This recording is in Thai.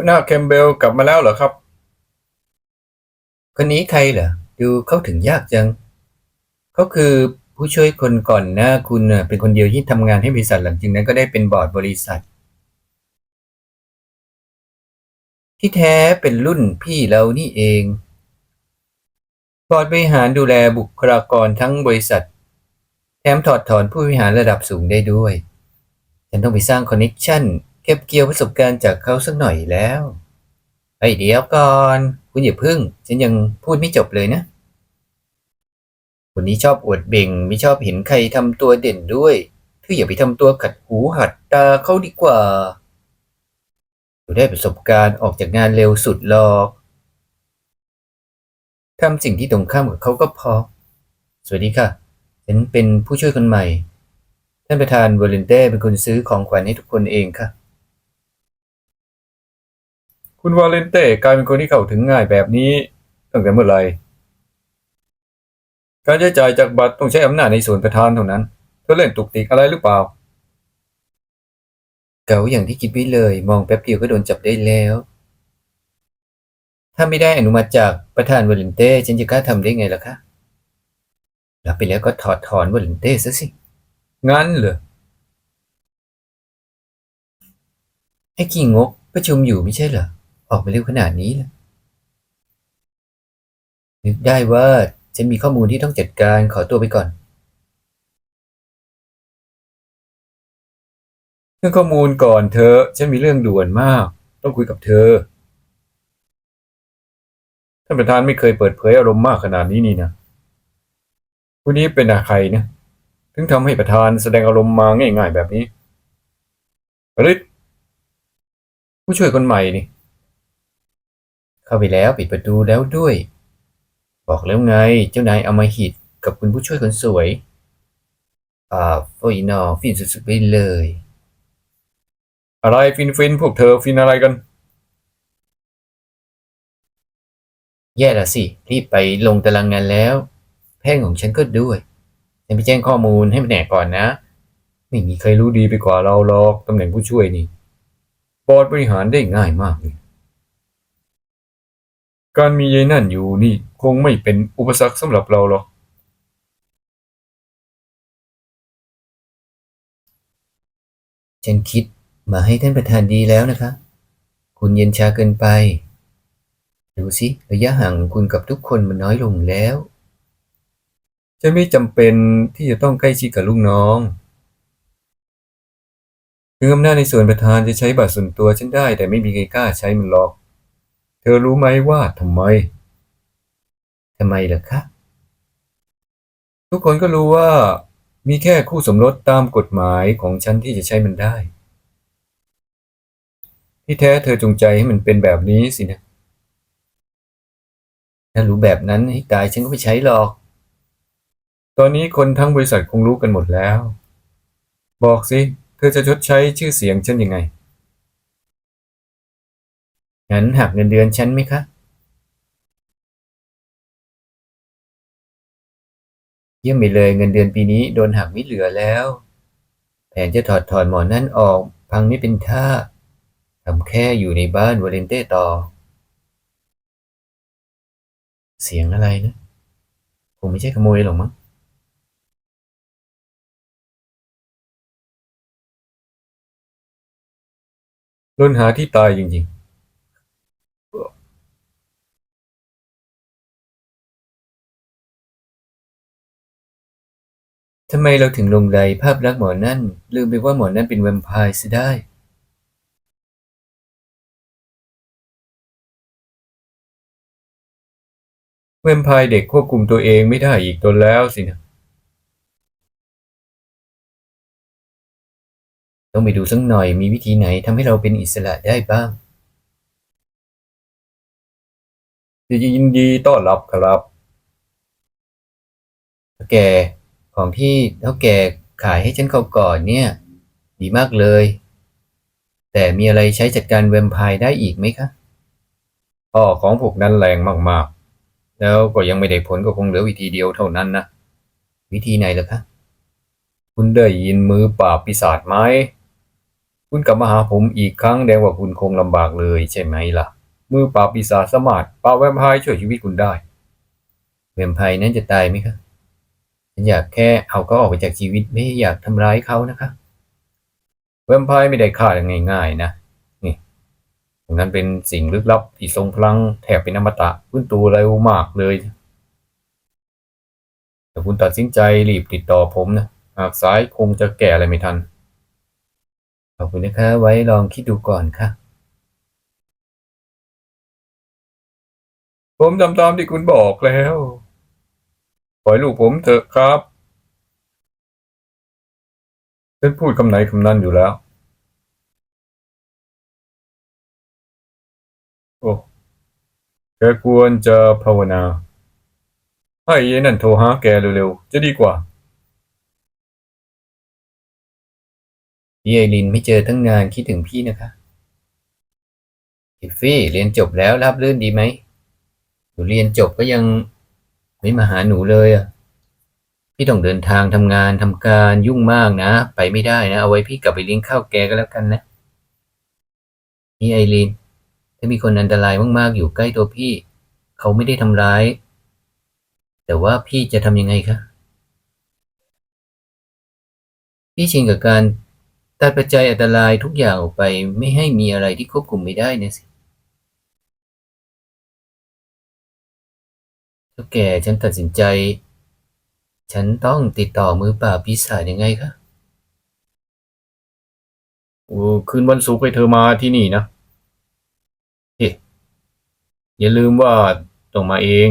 หัวหน้าแคมเบลกลับมาแล้วเหรอครับ คนนี้ใครเหรอ ดูเขาถึงยากจัง เขาคือผู้ช่วยคนก่อนหน้าคุณเป็นคนเดียวที่ทำงานให้บริษัทหลังจากนั้นก็ได้เป็นบอร์ดบริษัท ที่แท้เป็นรุ่นพี่เรานี่เอง บอร์ดบริหารดูแลบุคลากรทั้งบริษัท แถมถอดถอนผู้บริหารระดับสูงได้ด้วย ฉันต้องไปสร้างคอนเน็ชัน เก็บเกี่ยวประสบการณ์จากเขาสักหน่อยแล้วไอ้เดี๋ยวก่อน คุณอย่าพึ่ง ฉันยังพูดไม่จบเลยนะคนนี้ชอบอวดเบ่ง ไม่ชอบเห็นใครทำตัวเด่นด้วยเธออย่าไปทำตัวขัดหูหัดตาเขาดีกว่าอยู่ได้ประสบการณ์ออกจากงานเร็วสุดหรอกทำสิ่งที่ตรงข้ามกับเขาก็พอ สวัสดีค่ะ ฉันเป็นผู้ช่วยคนใหม่ ท่านประธานวอลเลนเต้เป็นคนซื้อของขวัญให้ทุกคนเองค่ะ คุณวาเลนเต้กลายเป็นคนที่เข้าถึงง่ายแบบนี้ ตั้งแต่เมื่อไหร่ การใช้จ่ายจากบัตรต้องใช้อำนาจในส่วนประธานเท่านั้นเธอเล่นตุกติกอะไรหรือเปล่า เก๋าอย่างที่คิดไว้เลย มองแป๊บเดียวก็โดนจับได้แล้ว ถ้าไม่ได้อนุมัติจากประธานวอลเลนเต้ฉันจะกล้าทำได้ไงล่ะคะรับไปแล้วก็ถอดถอนวอลเลนเต้ซะสิ งั้นเหรอไอ้ขี้งกประชุมอยู่ไม่ใช่เหรอ ออกมาเร็วขนาดนี้ล่ะนึกได้ว่าฉันมีข้อมูลที่ต้องจัดการขอตัวไปก่อนเรื่องข้อมูลก่อนเธอ ฉันมีเรื่องด่วนมาก ต้องคุยกับเธอ ท่านประธานไม่เคยเปิดเผยอารมณ์มากขนาดนี้นี่นะผู้นี้เป็นใครนะถึงทำให้ประธานแสดงอารมณ์มาง่ายๆแบบนี้ปริศผู้ช่วยคนใหม่นี่ เข้าไปแล้วปิดประตูแล้วด้วย บอกแล้วไงเจ้านายเอามาหิดกับคุณผู้ช่วยคนสวย อ่าโฟยนอฟินสุดๆไปเลย อะไรฟินฟินพวกเธอฟินอะไรกัน แย่ละสิ รีบไปลงตารางงานแล้ว แพ่งของฉันก็ด้วยฉันไปแจ้งข้อมูลให้แผนกก่อนนะ ไม่มีใครรู้ดีไปกว่าเราหรอกตำแหน่งผู้ช่วยนี่บอร์ดบริหารได้ง่ายมากเลย การมียายนั่นอยู่นี่คงไม่เป็นอุปสรรคสำหรับเราหรอกฉันคิดมาให้ท่านประธานดีแล้วนะคะ คุณเย็นชาเกินไป ดูสิระยะห่างของคุณกับทุกคนมันน้อยลงแล้วจะไม่จำเป็นที่จะต้องใกล้ชิดกับลูกน้องถึงอำนาจในส่วนประธานจะใช้บัตรส่วนตัวฉันได้ แต่ไม่มีใครกล้าใช้มันหรอก เธอรู้ไหมว่าทำไมทำไมล่ะคะ ทุกคนก็รู้ว่า มีแค่คู่สมรสตามกฎหมายของฉันที่จะใช้มันได้ ที่แท้เธอจงใจให้มันเป็นแบบนี้สินะ ถ้ารู้แบบนั้นให้ตายฉันก็ไม่ใช้หรอก ตอนนี้คนทั้งบริษัทคงรู้กันหมดแล้ว บอกสิ เธอจะชดใช้ชื่อเสียงฉันยังไง งั้นหักเงินเดือนฉันไหมคะ เยี่ยมไปเลยเงินเดือนปีนี้โดนหักไม่เหลือแล้ว แผนจะถอดถอนหมอนนั่นออก พังไม่เป็นท่าทำแค่อยู่ในบ้านวาเลนเต้ต่อ เสียงอะไรนะคงไม่ใช่ขโมยหรอกมั้งลนหาที่ตายจริงๆ ทำไมเราถึงลงไรภาพลักษณ์หมอนั่น ลืมไปว่าหมอนั่นเป็นแวมไพร์ซะได้ แวมไพร์เด็กควบคุมตัวเองไม่ได้อีกตนแล้วสินะ ต้องไปดูสักหน่อยมีวิธีไหนทำให้เราเป็นอิสระได้บ้าง จะยินดีต้อนรับครับเท่าแก่ ของที่เท่าแก่ขายให้ฉันเขาก่อนเนี่ย ดีมากเลย แต่มีอะไรใช้จัดการแวมไพร์ได้อีกไหมคะพ่อของพวกนั้นแรงมากๆ แล้วก็ยังไม่ได้ผลก็คงเหลือวิธีเดียวเท่านั้นนะ วิธีไหนล่ะคะ คุณได้ยินมือปราบปีศาจไหม คุณกลับมาหาผมอีกครั้งแดงว่าคุณคงลำบากเลยใช่ไหมล่ะ มือปราบปีศาจสมารถปราบแวมไพร์ช่วยชีวิตคุณได้ แวมไพร์นั้นจะตายไหมคะ ฉันอยากแค่เอาเขาออกไปจากชีวิตไม่อยากทำร้ายเขานะคะแวมไพร์ไม่ได้ฆ่างง่ายๆนะนี่ตรงนั้นเป็นสิ่งลึกลับที่ทรงพลังแถบเป็นอมตะพื้นตัวเร็วมากเลยแต่คุณตัดสินใจรีบติดต่อผมนะหากสายคงจะแก้อะไรไม่ทันขอบคุณนะคะ ไว้ลองคิดดูก่อนค่ะ ผมทำตามที่คุณบอกแล้ว ปล่อยลูกผมเถอะครับฉันพูดคำไหนคำนั้นอยู่แล้ว โอ้แกควรจะภาวนา ให้ไอ้นั่นโทรหาแกเร็วๆ จะดีกว่าพี่ไอรินไม่เจอตั้งนานคิดถึงพี่นะคะทิฟฟี่เรียนจบแล้วรับรื่นดีไหมหนูเรียนจบก็ยัง ไม่มาหาหนูเลยอะ พี่ต้องเดินทางทำงานทำการยุ่งมากนะ ไปไม่ได้นะ เอาไว้พี่กลับไปเลี้ยงข้าวแกก็แล้วกันนะพี่ไอรินถ้ามีคนอันตรายมากๆอยู่ใกล้ตัวพี่ เขาไม่ได้ทำร้าย แต่ว่าพี่จะทำยังไงคะ พี่ชินกับการตัดปัจจัยอันตรายทุกอย่างออกไป ไม่ให้มีอะไรที่ควบคุมไม่ได้นะสิ แล้วแกฉันตัดสินใจ ฉันต้องติดต่อมือป่าปีศาจยังไงคะโอ้คืนวันศุกร์ให้เธอมาที่นี่นะเฮ้อย่าลืมว่าต้องมาเอง